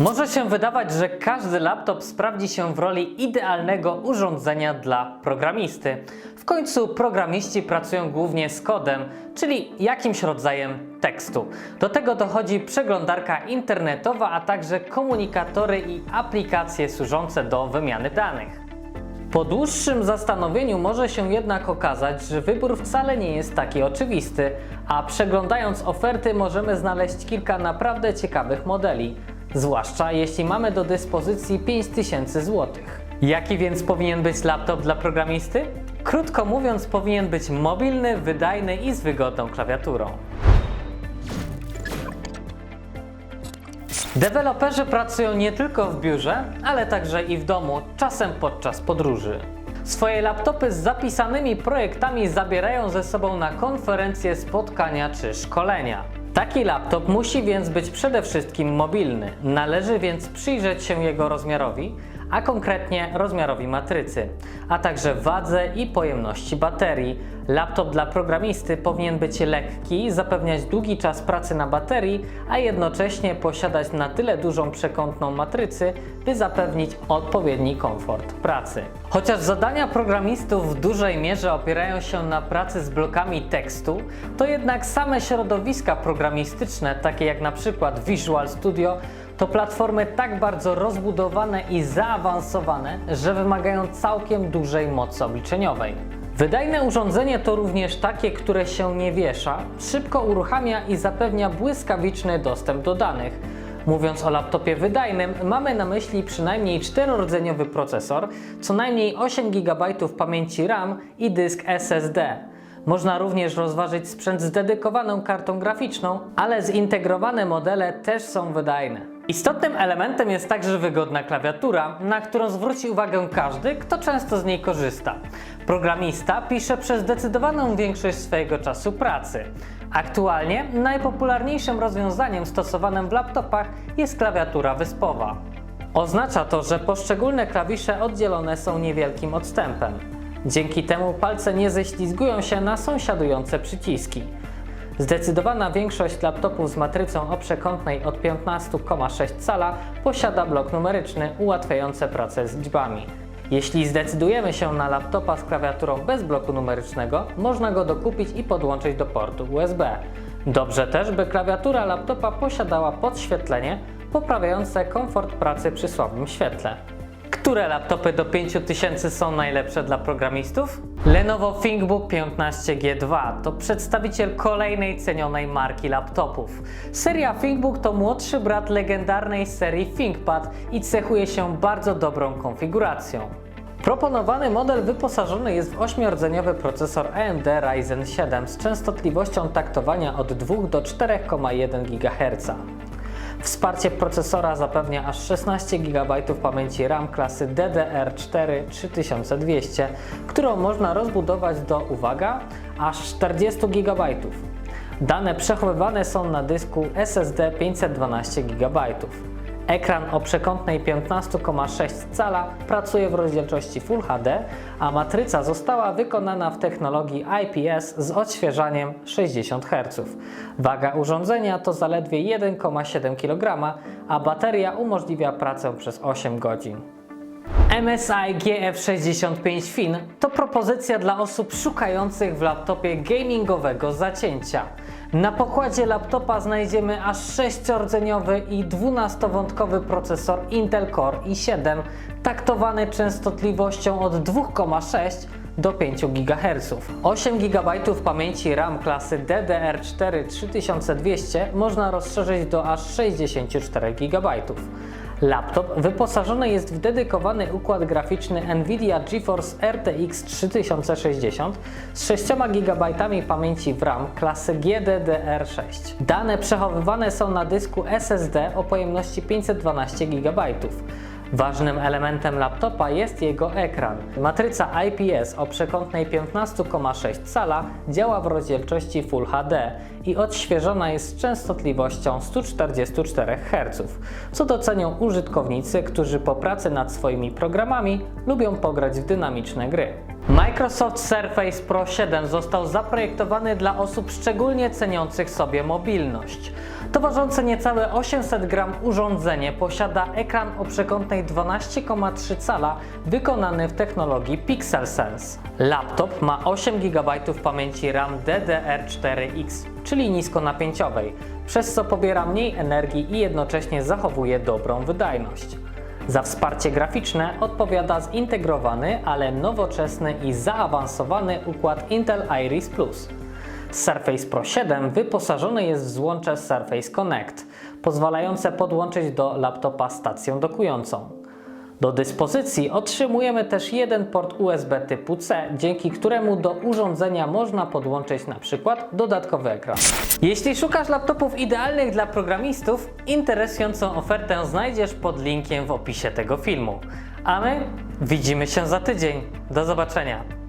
Może się wydawać, że każdy laptop sprawdzi się w roli idealnego urządzenia dla programisty. W końcu programiści pracują głównie z kodem, czyli jakimś rodzajem tekstu. Do tego dochodzi przeglądarka internetowa, a także komunikatory i aplikacje służące do wymiany danych. Po dłuższym zastanowieniu może się jednak okazać, że wybór wcale nie jest taki oczywisty, a przeglądając oferty możemy znaleźć kilka naprawdę ciekawych modeli, zwłaszcza jeśli mamy do dyspozycji 5000 zł. Jaki więc powinien być laptop dla programisty? Krótko mówiąc, powinien być mobilny, wydajny i z wygodną klawiaturą. Deweloperzy pracują nie tylko w biurze, ale także i w domu, czasem podczas podróży. Swoje laptopy z zapisanymi projektami zabierają ze sobą na konferencje, spotkania czy szkolenia. Taki laptop musi więc być przede wszystkim mobilny. Należy więc przyjrzeć się jego rozmiarowi, a konkretnie rozmiarowi matrycy, a także wadze i pojemności baterii. Laptop dla programisty powinien być lekki, zapewniać długi czas pracy na baterii, a jednocześnie posiadać na tyle dużą przekątną matrycy, by zapewnić odpowiedni komfort pracy. Chociaż zadania programistów w dużej mierze opierają się na pracy z blokami tekstu, to jednak same środowiska programistyczne, takie jak na przykład Visual Studio, to platformy tak bardzo rozbudowane i zaawansowane, że wymagają całkiem dużej mocy obliczeniowej. Wydajne urządzenie to również takie, które się nie wiesza, szybko uruchamia i zapewnia błyskawiczny dostęp do danych. Mówiąc o laptopie wydajnym, mamy na myśli przynajmniej czterordzeniowy procesor, co najmniej 8 GB pamięci RAM i dysk SSD. Można również rozważyć sprzęt z dedykowaną kartą graficzną, ale zintegrowane modele też są wydajne. Istotnym elementem jest także wygodna klawiatura, na którą zwróci uwagę każdy, kto często z niej korzysta. Programista pisze przez zdecydowaną większość swojego czasu pracy. Aktualnie najpopularniejszym rozwiązaniem stosowanym w laptopach jest klawiatura wyspowa. Oznacza to, że poszczególne klawisze oddzielone są niewielkim odstępem. Dzięki temu palce nie ześlizgują się na sąsiadujące przyciski. Zdecydowana większość laptopów z matrycą o przekątnej od 15,6 cala posiada blok numeryczny ułatwiający pracę z liczbami. Jeśli zdecydujemy się na laptopa z klawiaturą bez bloku numerycznego, można go dokupić i podłączyć do portu USB. Dobrze też, by klawiatura laptopa posiadała podświetlenie poprawiające komfort pracy przy słabym świetle. Które laptopy do 5000 są najlepsze dla programistów? Lenovo ThinkBook 15G2 to przedstawiciel kolejnej cenionej marki laptopów. Seria ThinkBook to młodszy brat legendarnej serii ThinkPad i cechuje się bardzo dobrą konfiguracją. Proponowany model wyposażony jest w 8-rdzeniowy procesor AMD Ryzen 7 z częstotliwością taktowania od 2 do 4,1 GHz. Wsparcie procesora zapewnia aż 16 GB pamięci RAM klasy DDR4 3200, którą można rozbudować do, uwaga, aż 40 GB. Dane przechowywane są na dysku SSD 512 GB. Ekran o przekątnej 15,6 cala pracuje w rozdzielczości Full HD, a matryca została wykonana w technologii IPS z odświeżaniem 60 Hz. Waga urządzenia to zaledwie 1,7 kg, a bateria umożliwia pracę przez 8 godzin. MSI GF65 Fin to propozycja dla osób szukających w laptopie gamingowego zacięcia. Na pokładzie laptopa znajdziemy aż 6-rdzeniowy i 12-wątkowy procesor Intel Core i7, taktowany częstotliwością od 2,6 do 5 GHz. 8 GB pamięci RAM klasy DDR4 3200 można rozszerzyć do aż 64 GB. Laptop wyposażony jest w dedykowany układ graficzny Nvidia GeForce RTX 3060 z 6 GB pamięci w RAM klasy GDDR6. Dane przechowywane są na dysku SSD o pojemności 512 GB. Ważnym elementem laptopa jest jego ekran. Matryca IPS o przekątnej 15,6 cala działa w rozdzielczości Full HD i odświeżona jest z częstotliwością 144 Hz, co docenią użytkownicy, którzy po pracy nad swoimi programami lubią pograć w dynamiczne gry. Microsoft Surface Pro 7 został zaprojektowany dla osób szczególnie ceniących sobie mobilność. To ważące niecałe 800 gram urządzenie posiada ekran o przekątnej 12,3 cala wykonany w technologii Pixel Sense. Laptop ma 8 GB pamięci RAM DDR4X, czyli niskonapięciowej, przez co pobiera mniej energii i jednocześnie zachowuje dobrą wydajność. Za wsparcie graficzne odpowiada zintegrowany, ale nowoczesny i zaawansowany układ Intel Iris Plus. Surface Pro 7 wyposażony jest w złącze Surface Connect, pozwalające podłączyć do laptopa stację dokującą. Do dyspozycji otrzymujemy też jeden port USB typu C, dzięki któremu do urządzenia można podłączyć na przykład dodatkowy ekran. Jeśli szukasz laptopów idealnych dla programistów, interesującą ofertę znajdziesz pod linkiem w opisie tego filmu. A my widzimy się za tydzień. Do zobaczenia.